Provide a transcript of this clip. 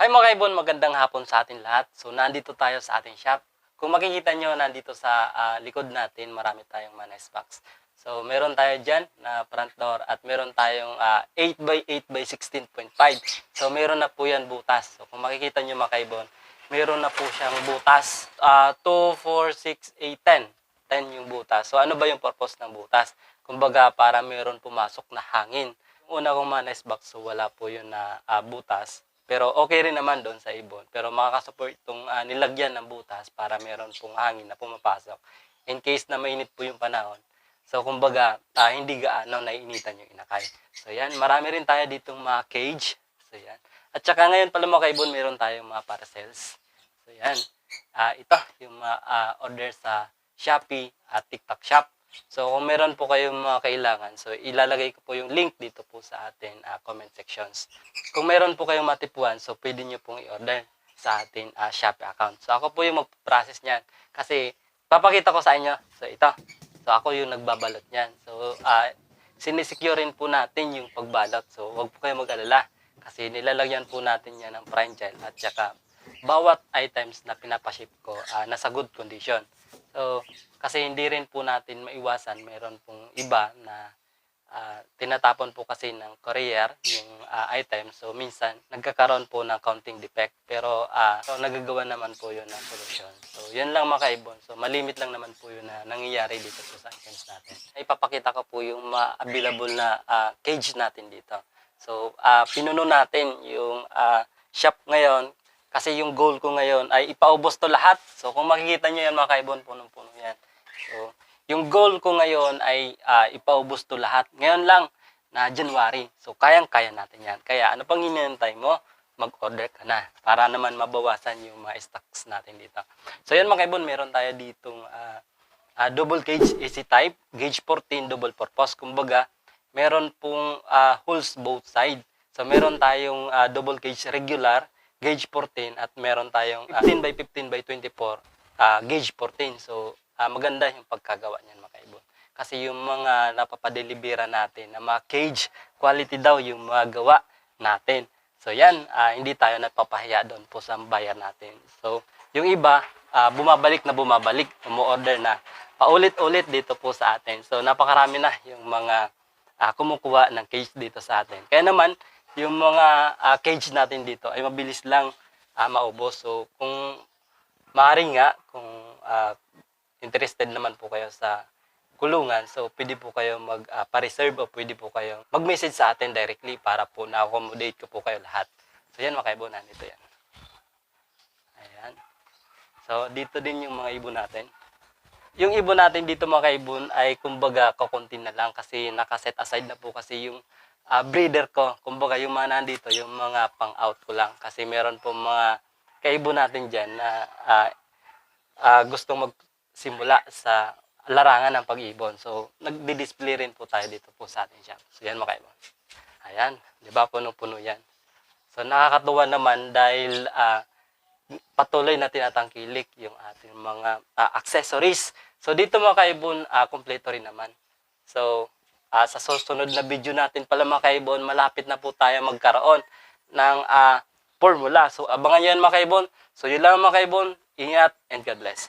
Hi mga kaibon, magandang hapon sa atin lahat. So nandito tayo sa ating shop. Kung makikita nyo, nandito sa ah, likod natin, marami tayong nice box. So meron tayo dyan na front door at meron tayong ah, 8x8 by 16.5. So meron na po yan butas. So kung makikita nyo mga kaibon, meron na po siyang butas. Ah, 2, 4, 6, 8, 10. 10 yung butas. So ano ba yung purpose ng butas? Kumbaga para meron pumasok na hangin. Una kong nice box, so wala po yun na ah, butas. Pero okay rin naman doon sa ibon. Pero makakasupport itong ah, nilagyan ng butas para meron pong hangin na pumapasok. In case na mainit po yung panahon. So kumbaga, ah, hindi gaano naiinitan yung inakay. So yan, marami rin tayo ditong mga cage. So yan. At saka ngayon pala mga kaibon, meron tayong mga parcels. So yan. Ah, ito, yung mga ah, order sa Shopee at TikTok Shop. So kung meron po kayong mga kailangan, so ilalagay ko po yung link dito po sa atin ah, comment sections. Kung meron po kayong matipuan, so pwede nyo pong i-order sa atin ah, Shopee account. So ako po yung mag-process niyan kasi papakita ko sa inyo. So ito. So ako yung nagbabalot niyan. So ah sinisecure rin po natin yung pagbalot. So wag po kayong mag-alala kasi nilalagyan po natin yan ng prime gel at saka bawat items na pinapaship ko ah, nasa good condition. So, kasi hindi rin po natin maiwasan, meron pong iba na ah, tinatapon po kasi ng courier yung ah, item. So, minsan, nagkakaroon po ng counting defect. Pero, ah, so, nagagawa naman po yun ng solusyon. So, yun lang mga kaibon. So, malimit lang naman po yun na nangyayari dito po sa items natin. Ipapakita ko po yung ma-available na ah, cage natin dito. So, ah, pinuno natin yung ah, shop ngayon kasi yung goal ko ngayon ay ipaubos to lahat. So, kung makikita nyo yan mga kaibon, punong-puno yan. So, yung goal ko ngayon ay ah, ipaubos to lahat. Ngayon lang na January. So, kayang-kaya natin yan. Kaya, ano pang hinihintay mo? Mag-order ka na para naman mabawasan yung mga stocks natin dito. So, yan mga kaibon, meron tayo ditong ah, ah, double cage AC type, gauge 14 double purpose. Kumbaga, meron pong ah, holes both side. So, meron tayong ah, double cage regular, gauge 14, at meron tayong ah, 15 by 15 by 24, ah, gauge 14. So, ah, maganda yung pagkagawa niyan mga kaibon. Kasi yung mga napapadelibera natin na mga cage, quality daw yung mga gawa natin. So, yan, ah, hindi tayo napapahiya doon po sa buyer natin. So, yung iba, ah, bumabalik na bumabalik, umu-order na paulit-ulit dito po sa atin. So, napakarami na yung mga ah, kumukuha ng cage dito sa atin. Kaya naman, yung mga ah, cage natin dito ay mabilis lang ah, maubos. So, kung maaari nga, kung ah, interested naman po kayo sa kulungan, so pwede po kayo mag-pa-reserve o pwede po kayo mag-message sa atin directly para po na-accommodate ko po kayo lahat. So, yan mga kaibunan, ito yan. Ayan. So, dito din yung mga ibon natin. Yung ibon natin dito mga kaibon ay kumbaga kakunti na lang kasi nakaset aside na po kasi yung ah, breeder ko. Kumbaga yung mga nandito, yung mga pang-out ko lang. Kasi meron po mga kaibon natin dyan na ah, ah, gustong magsimula sa larangan ng pag-ibon. So, nagdi-display rin po tayo dito po sa ating shop. So, yan mga kaibon. Ayan, di ba puno-puno yan. So, nakakatuwa naman dahil ah, patuloy na tinatangkilik yung ating mga ah, accessories. So dito mga kaibon, ah, kompleto rin naman. So ah, sa susunod na video natin pala mga kaibon, malapit na po tayo magkaroon ng ah, formula. So abangan nyo yan mga kaibon. So yun lang mga kaibon, ingat and God bless.